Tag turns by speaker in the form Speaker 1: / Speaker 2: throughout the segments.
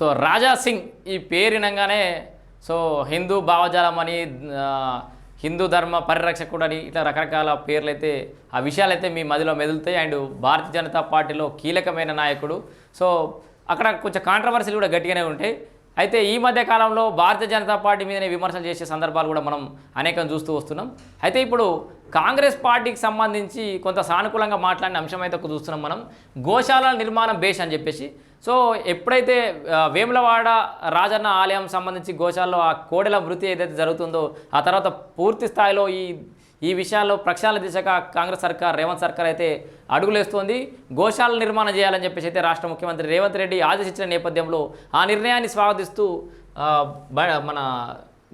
Speaker 1: So Raja Singh ఈ పేరినంగానే so Hindu భావజాలం అని హిందూ ధర్మ పరిరక్షకుడు అని ఇట్లా రకరకాల పేర్లు అయితే ఆ విషయాలైతే మీ మదిలో మెదులుతాయి. అండ్ భారతీయ జనతా పార్టీలో కీలకమైన నాయకుడు. సో అక్కడ కొంచెం కాంట్రవర్సీలు కూడా గట్టిగానే ఉంటాయి. అయితే ఈ మధ్య కాలంలో భారతీయ జనతా పార్టీ మీదనే విమర్శలు చేసే సందర్భాలు కూడా మనం అనేకం చూస్తూ వస్తున్నాం. అయితే ఇప్పుడు కాంగ్రెస్ పార్టీకి సంబంధించి కొంత సానుకూలంగా మాట్లాడిన అంశం అయితే ఒక చూస్తున్నాం మనం. గోశాల నిర్మాణం బేష్ అని చెప్పేసి. సో ఎప్పుడైతే వేములవాడ రాజన్న ఆలయం సంబంధించి గోశాలలో ఆ కోడెల మృతి ఏదైతే జరుగుతుందో ఆ తర్వాత పూర్తి స్థాయిలో ఈ ఈ విషయాల్లో ప్రక్షాళన దిశగా కాంగ్రెస్ సర్కార్ రేవంత్ సర్కార్ అయితే అడుగులేస్తోంది. గోశాల నిర్మాణం చేయాలని చెప్పేసి అయితే రాష్ట్ర ముఖ్యమంత్రి రేవంత్ రెడ్డి ఆదేశించిన నేపథ్యంలో ఆ నిర్ణయాన్ని స్వాగతిస్తూ మన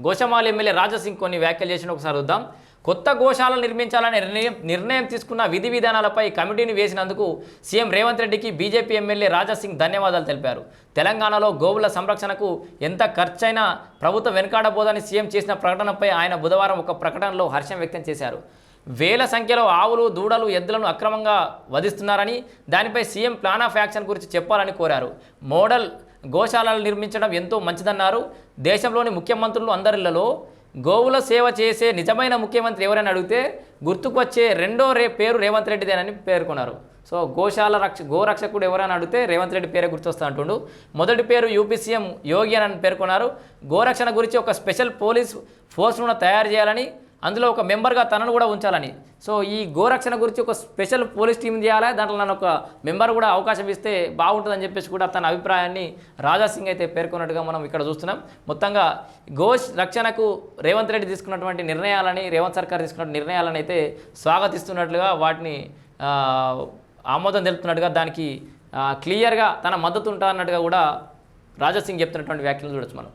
Speaker 1: గోషమాల్ ఎమ్మెల్యే రాజాసింగ్ కొన్ని వ్యాఖ్యలు చేసిన ఒకసారి చూద్దాం. కొత్త గోశాలను నిర్మించాలనే నిర్ణయం నిర్ణయం తీసుకున్న విధి విధానాలపై కమిటీని వేసినందుకు సీఎం రేవంత్ రెడ్డికి బీజేపీ ఎమ్మెల్యే రాజాసింగ్ ధన్యవాదాలు తెలిపారు. తెలంగాణలో గోవుల సంరక్షణకు ఎంత ఖర్చైనా ప్రభుత్వం వెనుకాడబోదని సీఎం చేసిన ప్రకటనపై ఆయన బుధవారం ఒక ప్రకటనలో హర్షం వ్యక్తం చేశారు. వేల సంఖ్యలో ఆవులు దూడలు ఎద్దులను అక్రమంగా వధిస్తున్నారని దానిపై సీఎం ప్లాన్ ఆఫ్ యాక్షన్ గురించి చెప్పాలని కోరారు. మోడల్ గోశాలలు నిర్మించడం ఎంతో మంచిదన్నారు. దేశంలోని ముఖ్యమంత్రులు అందరిలో గోవుల సేవ చేసే నిజమైన ముఖ్యమంత్రి ఎవరైనా అడిగితే గుర్తుకొచ్చే రెండో రే పేరు రేవంత్ రెడ్డిదేనని పేర్కొన్నారు. సో గోశాల రక్ష గోరక్షకుడు ఎవరైనా అడిగితే రేవంత్ రెడ్డి పేరే గుర్తొస్తా అంటుండు. మొదటి పేరు యూపీ సీఎం యోగి అని పేర్కొన్నారు. గోరక్షణ గురించి ఒక స్పెషల్ పోలీస్ ఫోర్స్ను తయారు చేయాలని అందులో ఒక మెంబర్గా తనను కూడా ఉంచాలని. సో ఈ గోరక్షణ గురించి ఒక స్పెషల్ పోలీస్ టీం చేయాలి? దాంట్లో నన్ను ఒక మెంబర్ కూడా అవకాశం ఇస్తే బాగుంటుందని చెప్పేసి కూడా తన అభిప్రాయాన్ని రాజా సింగ్ అయితే పేర్కొన్నట్టుగా మనం ఇక్కడ చూస్తున్నాం. మొత్తంగా గోష్ రక్షణకు రేవంత్ రెడ్డి తీసుకున్నటువంటి నిర్ణయాలని రేవంత్ సర్కార్ తీసుకున్న నిర్ణయాలను అయితే స్వాగతిస్తున్నట్లుగా వాటిని ఆమోదం తెలుపుతున్నట్టుగా దానికి క్లియర్గా తన మద్దతు ఉంటా అన్నట్టుగా కూడా రాజాసింగ్ చెప్తున్నటువంటి వ్యాఖ్యలు చూడొచ్చు మనం.